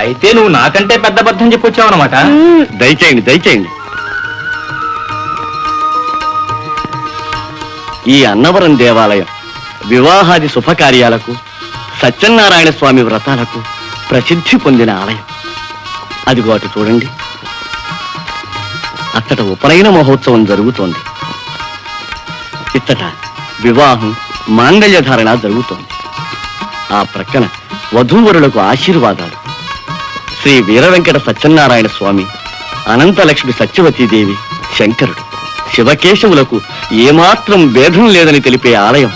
అయితే నువ్వు నాకంటే పెద్ద బద్దం చెప్పొచ్చావు అనమాట దయచేయండి దయచేయండి. ఈ అన్నవరం దేవాలయం వివాహాది శుభకార్యాలకు సత్యనారాయణ స్వామి వ్రతాలకు ప్రసిద్ధి పొందిన ఆలయం. అదిగో అటు చూడండి. అచ్చట ఉపనయన మహోత్సవం జరుగుతోంది. ఇచ్చట వివాహం మాంగళ్యధారణ జరుగుతోంది. ఆ ప్రక్కన వధూవరులకు ఆశీర్వాదాలు. శ్రీ వీరవెంకట సత్యనారాయణ స్వామి అనంతలక్ష్మి సత్యవతీదేవి శంకరుడు. శివకేశవులకు ఏమాత్రం భేదం లేదని తెలిపే ఆలయం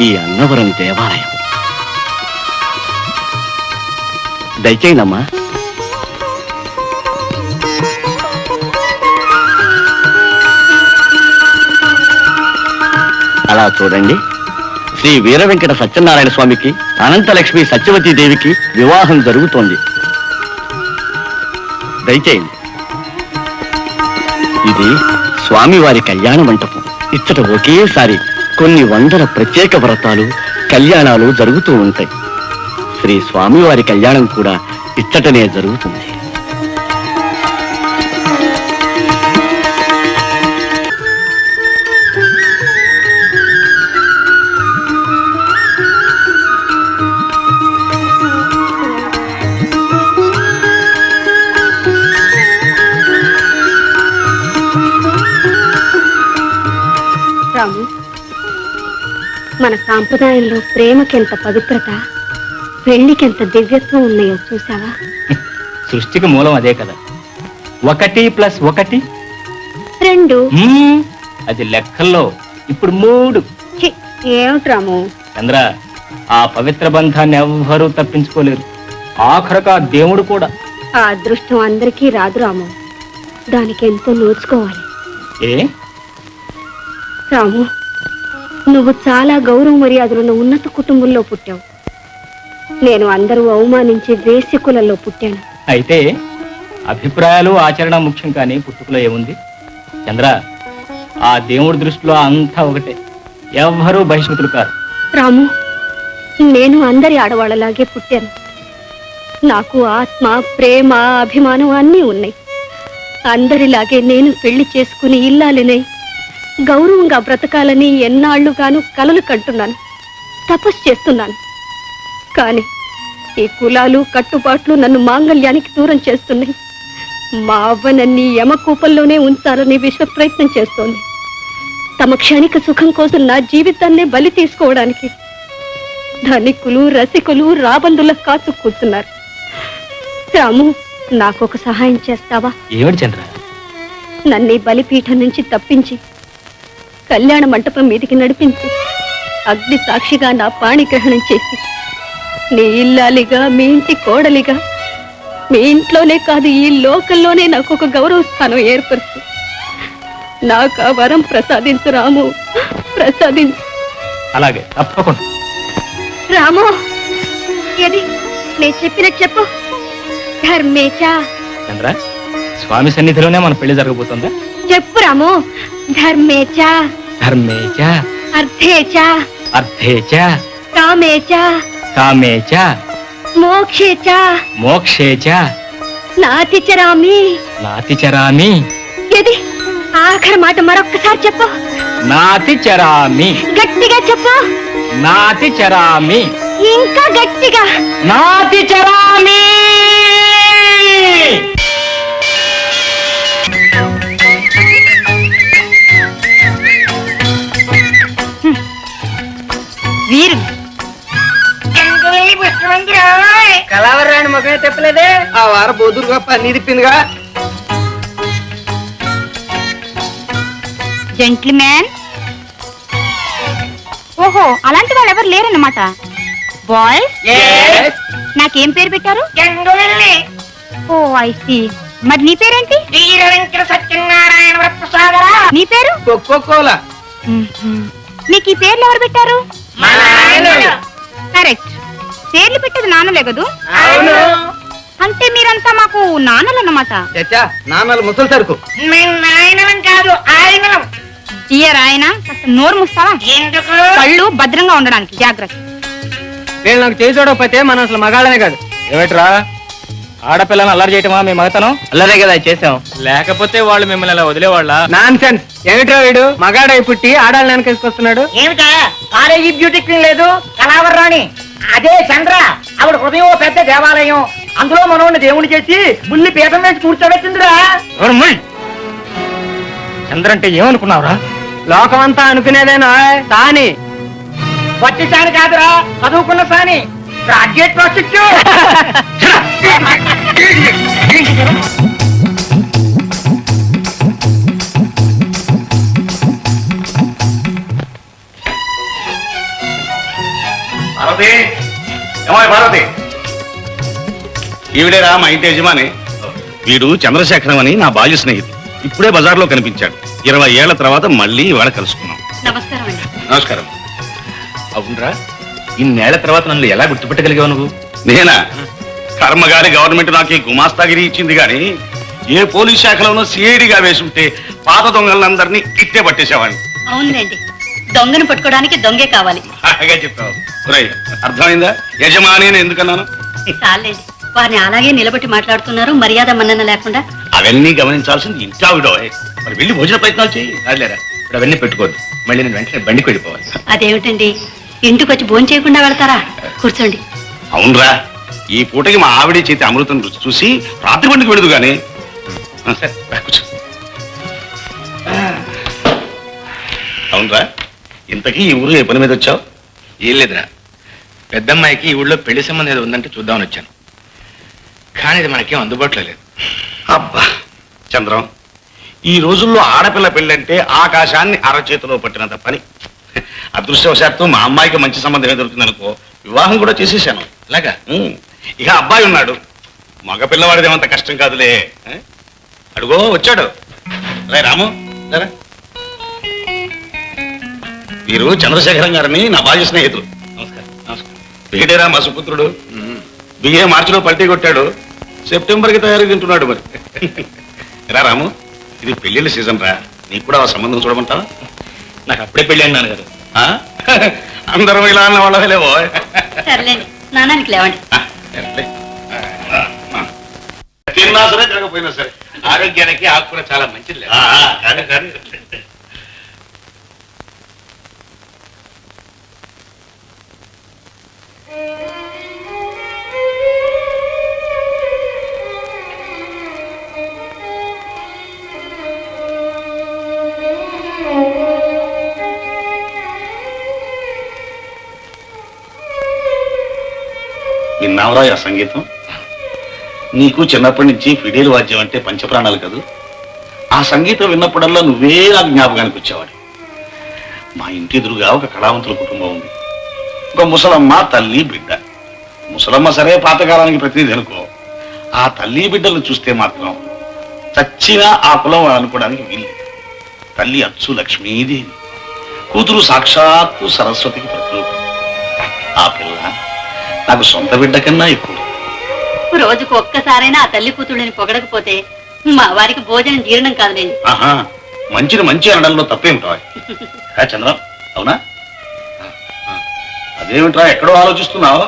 ఈ అన్నవరం దేవాలయం. దయచేయనమ్మా. అలా చూడండి. శ్రీ వీర వెంకట సత్యనారాయణ స్వామికి అనంతలక్ష్మి సత్యవతీదేవికి వివాహం జరుగుతోంది. దయచేయండి. ఇది స్వామివారి కళ్యాణ మంటపం. ఇచ్చట ఒకేసారి కొన్ని వందల ప్రత్యేక వ్రతాలు కళ్యాణాలు జరుగుతూ ఉంటాయి. శ్రీ స్వామివారి కళ్యాణం కూడా ఇచ్చటనే జరుగుతుంది. మన సాంప్రదాయంలో ప్రేమకెంత పవిత్రత పెళ్ళికెంత దివ్యత్వం ఉన్నాయో చూసావా సృష్టికి మూలం అదే కదా. ఒకటి ప్లస్ ఒకటి? రెండు. మ్మ్. అది లెక్కల్లో ఇప్పుడు మూడు. ఛీ, ఏమిటి రాము? చంద్ర ఆ పవిత్ర బంధాన్ని ఎవ్వరూ తప్పించుకోలేరు. ఆఖరక దేవుడు కూడా. ఆ అదృష్టం అందరికీ రాదు రాము. దానికి ఎంతో నోచుకోవాలి. ఏ? రాము నువ్వు చాలా గౌరవ మర్యాదలున్న ఉన్నత కుటుంబంలో పుట్టావు. నేను అందరూ అవమానించే వేశ్య కులంలో పుట్టాను. అయితే అభిప్రాయాలు ఆచరణ ముఖ్యం కానీ పుట్టుకలో ఏముంది? చంద్ర ఆ దేవుడి దృష్టిలో అంతా ఒకటే. ఎవ్వరూ బహిష్కృతులు కారు. రాము నేను అందరి ఆడవాళ్ళలాగే పుట్టాను. నాకు ఆత్మ ప్రేమ అభిమానం అన్నీ ఉన్నాయి. అందరిలాగే నేను పెళ్ళి చేసుకుని ఇల్లాలినై. గౌరవంగా బ్రతకాలని ఎన్నాళ్ళుగాను కలలు కంటున్నాను. తపస్సు చేస్తున్నాను. కానీ ఈ కులాలు కట్టుబాట్లు నన్ను మాంగళ్యానికి దూరం చేస్తున్నాయి. మా అవ్వ నన్ని యమకూపంలోనే ఉంచాలని విశ్వ ప్రయత్నం చేస్తోంది. తమ క్షణిక సుఖం కోసం నా జీవితాన్నే బలి తీసుకోవడానికి ధనికులు రసికులు రాబందుల కాచు కూర్చున్నారు. రాము నాకొక సహాయం చేస్తావా? ఏమిటి చంద్ర? నన్ను బలిపీఠం నుంచి తప్పించి కళ్యాణ మంటపం మీదికి నడిపించు. అగ్ని సాక్షిగా నా పాణిగ్రహణం చేసి. నీ ఇల్లాలిగా మీ ఇంటి కోడలిగా. మీ ఇంట్లోనే కాదు ఈ లోకంలోనే నాకు ఒక గౌరవ స్థానం ఏర్పరుచు నాకు ఆ వరం ప్రసాదించు రాము. ప్రసాదించు. అలాగే తప్పకుండా. రాము ఏది? నేను చెప్పినట్టు చెప్పు. ధర్మేచా చంద్ర స్వామి సన్నిధిలోనే మన పెళ్ళి జరగబోతుందా. చెప్పు రాము. ధర్మేచా ధర్మేచ అర్థేచా అర్థేచ కామేచా కామేచ మోక్షేచా మోక్షేచ నాతిచరామి నాతి చరామి. ఏది? ఆఖరి మాట మరొక్కసారి చెప్పు. నాతి చరామి. గట్టిగా చెప్పు. నాతి చరామి. ఇంకా గట్టిగా. నాతి వీరు. కలవరాని ముఖమే చెప్పలేదే? ఆ వార బొదురుగా పని తిప్పిందిగా. జెంట్లీమ్యాన్ ఓహో అలాంటి వాళ్ళు ఎవరు లేరన్నమాట. బాయ్స్ నాకేం పేరు పెట్టారు? ఓ ఐ సి మరి నీ పేరేంటి? సత్యనారాయణ నీ పేరు. నీకు ఈ పేర్లు ఎవరు పెట్టారు. కరెక్ట్. పేర్లు పెట్టేది నాన్నలే కదూ? అవును. అంటే మీరంతా మాకు చచ్చా నాన్నలు ముసలి సరుకు. డియర్ ఆయన కాస్త నోరు ముస్తావా? ఎందుకు? కళ్ళు భద్రంగా ఉండడానికి జాగ్రత్త. వీళ్ళు నాకు చేసి చూడకపోతే మనం అసలు మగాళ్ళనే కాదు. ఏమిట్రా? ఆడపిల్లని అల్లరి చేయటమా మీ మగతనం? అల్లరే కదా చేసాం లేకపోతే వాళ్ళు మిమ్మల్ని అలా వదిలేవాళ్ళ? నాన్ సెన్స్ ఏమిటో వీడు? మగాడై పుట్టి ఆడాలని వెనకేసుకొస్తున్నాడు. ఏమిటా? కాలేజీ బ్యూటీ క్వీన్ లేదు కళావర్ రాణి అదే చంద్ర. ఆవిడ హృదయం ఓ పెద్ద దేవాలయం. అందులో మనోడిని దేవుని చేసి బుల్లి పీఠం వేసి కూర్చోబెట్టిందిరా. చంద్ర అంటే ఏమనుకున్నావురా? లోకమంతా అనుకునేదేనా తాని వచ్చి సాని కాదురా చదువుకున్న సాని. భారతి. ఏమాయ్ భారతి. ఈవిడేరా మా ఇంటి యజమాని. వీడు చంద్రశేఖరం అని నా బాల్య స్నేహితుడు ఇప్పుడే బజార్లో కనిపించాడు. ఇరవై ఏళ్ళ తర్వాత మళ్ళీ ఇవాళ కలుసుకున్నాం. నమస్కారం అండి. నమస్కారం. అవునరా? ఇన్నేళ్ళ తర్వాత నన్ను ఎలా గుర్తుపెట్టగలిగావు నువ్వు? నేనా? కర్మగారి గవర్నమెంట్ నాకు ఈ గుమాస్తాగిరి ఇచ్చింది కానీ ఏ పోలీస్ శాఖలోనో సిఐడిగా వేసుంటే పాత దొంగలందరినీ ఇట్టే పట్టేసేవాడిని. అవునులేండి. దొంగను పట్టుకోవడానికి దొంగే కావాలి. చెప్పావు. ఒరేయ్, అర్థమైందా? యజమాని అని ఎందుకన్నాను? చాలండి. వారిని అలాగే నిలబెట్టి మాట్లాడుతున్నారు మర్యాద మన్నన లేకుండా. అవన్నీ గమనించాల్సింది ఇంటి ఆవిడ మరి వెళ్ళి భోజన ప్రయత్నాలు చేయి. రాలేరా? ఇప్పుడు అవన్నీ పెట్టుకోవద్దు. మళ్ళీ నేను వెంటనే బండికి వెళ్ళిపోవాలి. అదేమిటండి? ఇంటికి వచ్చి భోజనం చేయకుండా వెళ్తారా? కూర్చోండి. అవునరా. ఈ పూటకి మా ఆవిడ చేతి అమృతం రుచి చూసి రాత్రి పండుగ వెళదు గాని. ఆ, సరే, రా, కూర్చో. అవునరా ఇంతకీ ఈ ఊరు ఏ పని మీద వచ్చావు? ఏం లేదురా. పెద్దమ్మాయికి ఈ ఊళ్ళో పెళ్ళి సంబంధం ఏదో ఉందంటే చూద్దామని వచ్చాను. కానీ ఇది మనకేం అందుబాటులో లేదు. అబ్బా చంద్రం ఈ రోజుల్లో ఆడపిల్ల పెళ్ళంటే ఆకాశాన్ని అరచేతిలో పట్టినంత పని. అదృష్టవశాత్తు మా అమ్మాయికి మంచి సంబంధం దొరుకుతుంది అనుకో వివాహం కూడా చేసేసాను. అలాగా? ఇక అబ్బాయి ఉన్నాడు. మగ పిల్లవాడిదేమంత కష్టం కాదులే? అడుగో వచ్చాడు. రే రాము. లేరా. వీరు చంద్రశేఖరం గారని నా బాల్య స్నేహితులు. నమస్కారం. నమస్కారం. వీడేరా మా సుపుత్రుడు బిఏ మార్చిలో పల్టీ కొట్టాడు. సెప్టెంబర్కి తయారు తింటున్నాడు మరి. రా రాము. ఇది పెళ్ళిళ్ళ సీజన్ రా. నీకు కూడా ఆ సంబంధం చూడమంటావా? నాకు అప్పుడే పెళ్ళి అన్నాను కదా. ఆ? అందరం ఇలా అన్న వాళ్ళలేవో సర్లేండి లేవండి. తిన్నా సరే తిరగపోయినా సరే ఆరోగ్యానికి ఆకుకూర చాలా మంచిది ఆ, ఆ, సంగీతం. నీకు చిన్నప్పటి నుంచి ఫిడేలు వాద్యం అంటే పంచప్రాణాలు కదూ? ఆ సంగీతం విన్నప్పుడల్లా నువ్వే నాకు జ్ఞాపకానికి వచ్చేవాడి మా ఇంటి ఎదురుగా ఒక కళావంతుల కుటుంబం ఉంది. ఒక ముసలమ్మ తల్లి బిడ్డ. ముసలమ్మ సరే పాతకాలానికి ప్రతినిధి అనుకో. ఆ తల్లి బిడ్డలు చూస్తే మాత్రం చచ్చినా ఆ కులం అనుకోవడానికి వీల్లేదు. తల్లి అచ్చు లక్ష్మీదేవి. కూతురు సాక్షాత్తు సరస్వతికి ప్రతిరూపం. ఆ పిల్ల నాకు సొంత బిడ్డ కన్నా ఎక్కువ. రోజుకు ఒక్కసారైనా ఆ తల్లి కూతుళ్ళని పొగడకపోతే మా వారికి భోజనం జీర్ణం కాదులేండి ఆహా మంచిని మంచి అనడంలో తప్పేమిటా చంద్రం అవునా. అదేమిట్రా ఎక్కడో ఆలోచిస్తున్నావు?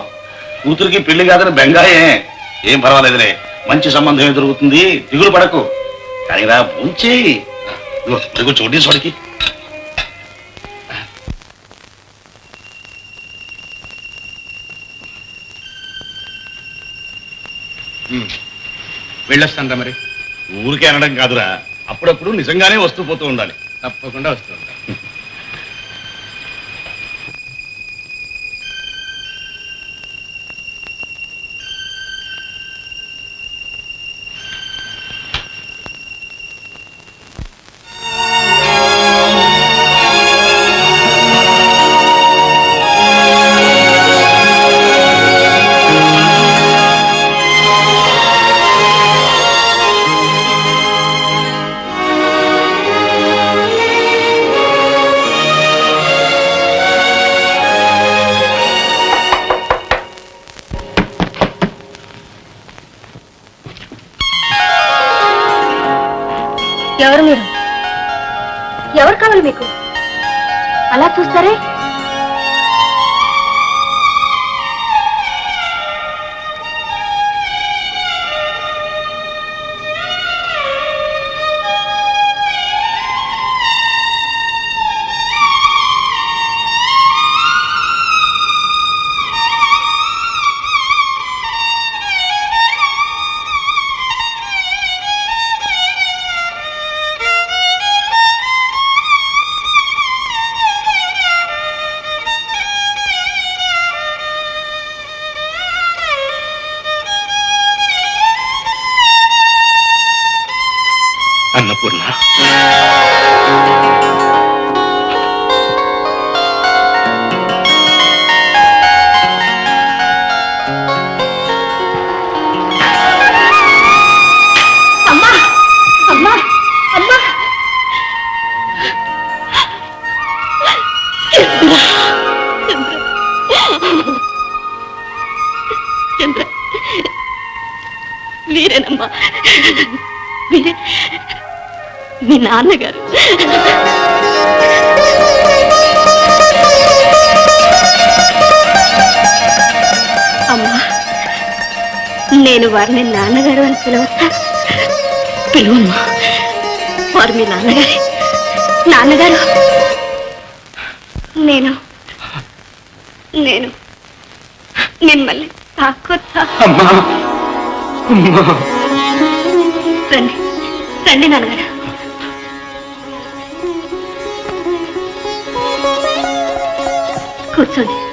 కూతురికి పెళ్ళి కాదని బెంగాయే. ఏం పర్వాలేదులే మంచి సంబంధం దొరుకుతుంది? దిగులు పడకు. కానీ రా భూంచేయి. చూడి చోడికి వెళ్ళొస్తాను మరి. ఊరికే అనడం కాదురా. అప్పుడప్పుడు నిజంగానే వస్తూ పోతూ ఉండాలి. తప్పకుండా వస్తుంది ఎవరు చూస్తారే మీ నాన్నగారు. అమ్మా నేను వారిని నాన్నగారు అని పిలవచ్చా పిలువమ్మా వారు మీ నాన్నగారి. నాన్నగారు నేను నేను మిమ్మల్ని తాకొచ్చా? అమ్మా అమ్మా. రండి. రండి నాన్నగారు. కూర్చోండి.